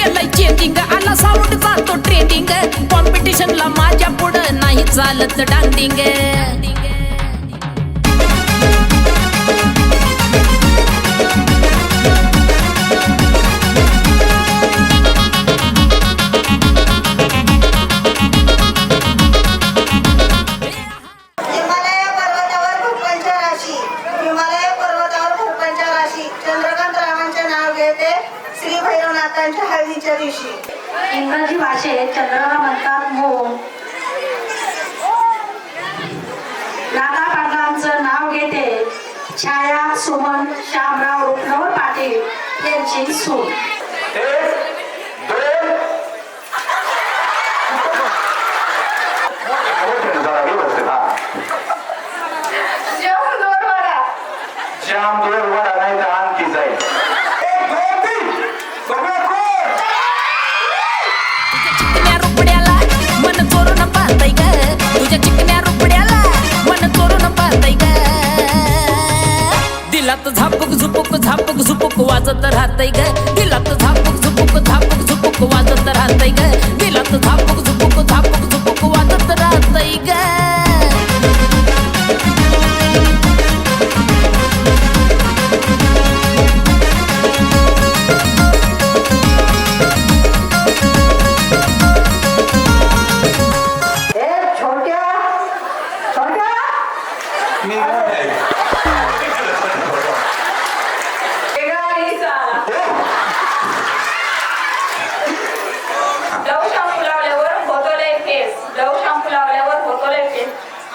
केलंय चेंजिंग आला साऊंड जातो ट्रेंडिंग कॉम्पिटिशनला माझ्या पुढं नाही चालत डांडिंग भैरवनाथांच्या हळदीच्या दिवशी. इंग्रजी भाषेत चंद्राला म्हणतात मोम नाना पाटलांचं नाव घेते. छाया सुमन श्यामराव रुपनवर पाटील यांची सून. एक वाजत राहतय ग.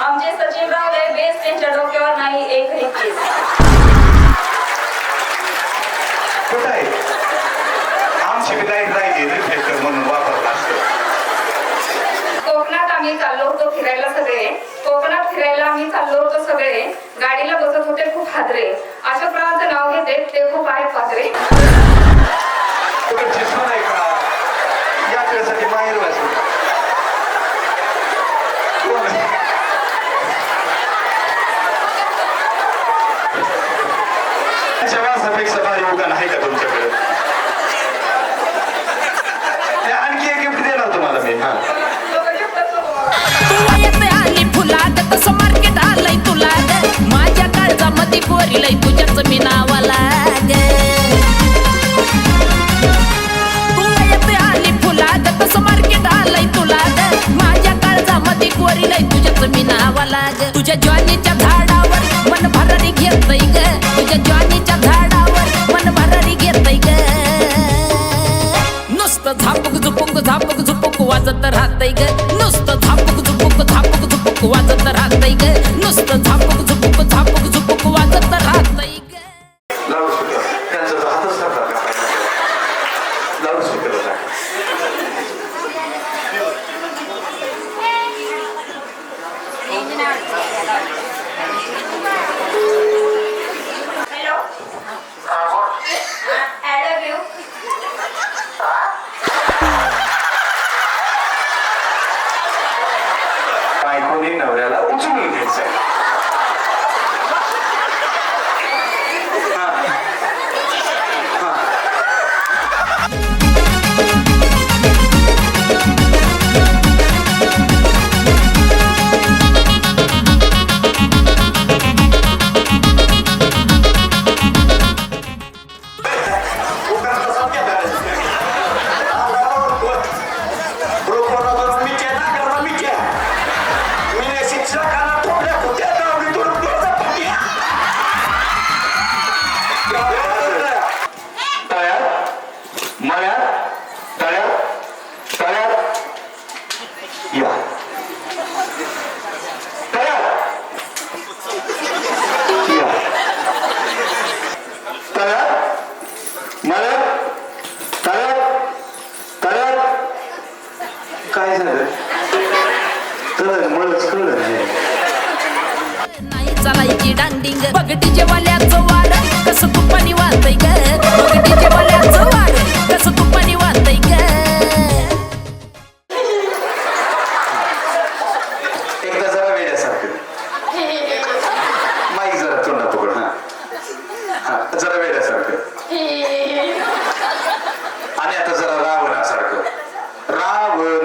आमचे सचिन रावले बेस त्यांच्या डोक्यावर नाही एकही केस. कुठं आहे आमची विदाईक राहिली रिफ्लेक्टर म्हणून वापरला असतो. कोकणात आम्ही चाललो होतो फिरायला सगळे. कोकणात फिरायला आम्ही चाललो होतो सगळे. गाडीला बसत होते खूप हादरे. अशा प्रकारचं नाव घेते ते खूप आहेत पादरे. लय कोरिलय तुझ्याच मी नावाला ग तू येते आली फुलाग तसं मार्केट आलंय तुला ग माझ्या काळजामध्ये कोरी कोरिलय तुझ्याच मी नावाला ग तुझ्या ज्वानीच्या झाडावर मन भरारी घेतय ग तुझ्या ज्वानीच्या झाडावर मन भरारी घेतय ग नुसतं झापूक झुपूक झापूक झुपूक वाजत राहतय ग नुसतं झापूक झुपुक झापूक झुपूक वाजत राहतय ग नुसतं झापूक दांडिंग. बगटीचे वाल्याचं वार कसं तुपानी वाहतय ग. बगटीचे वाल्याचं वार कसं तुपानी वाहतय ग. एकदा जरा वेड्यासारखं. माईक जरा तोंडात उघड आणि आता जरा रावण.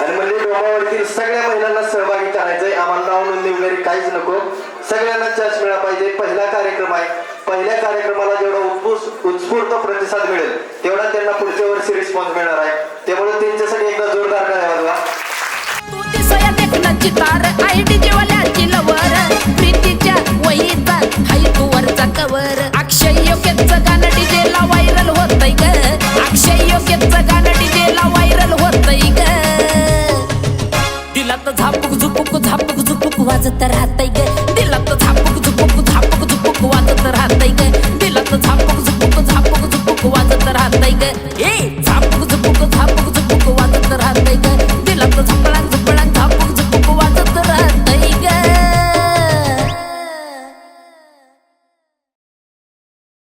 राग परिवारातील सगळ्या महिलांना सहभागी करायचंय. आम्हाला नाव नोंदणी वगैरे काहीच नको. सगळ्यांना चान्स मिळाला पाहिजे. पहिला कार्यक्रम आहे. पहिल्या कार्यक्रमाला जेवढा उत्स्फूर्त उत्स्फूर्त प्रतिसाद मिळेल तेवढा त्यांना पुढच्या वर्षी रिस्पॉन्स मिळणार आहे. त्यामुळे त्यांच्यासाठी एकदा जोरदार काय वाजवा.